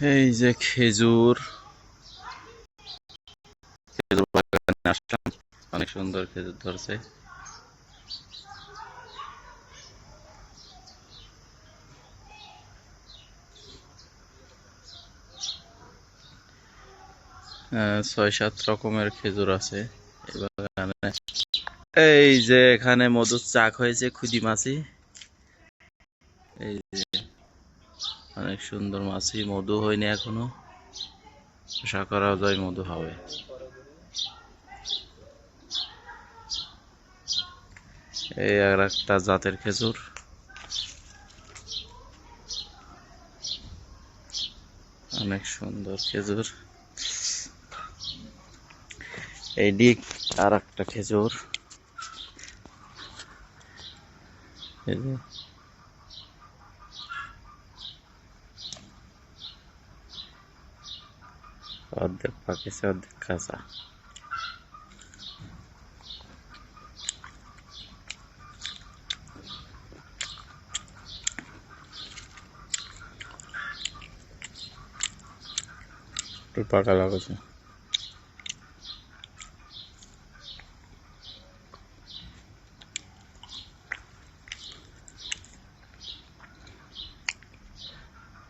এই যে খেজুর। খেজুর বাগানে আসলাম। অনেক সুন্দর খেজুর ধরছে। ছয়, সাত রকমের খেজুর আছে এই এই যে এখানে মধুর চাক হয়েছে খুদি মাছি। এই যে অনেক সুন্দর মাছি, মধু হয়নি এখনও। আশা করা যায় মধু হবে। এই আর একটা জাতের খেজুর। অনেক সুন্দর খেজুর। এই দিক আর একটা খেজুর। অর্ধেক পাকিছে অর্ধেক কাঁচা একটু পাকা লাগাচ্ছে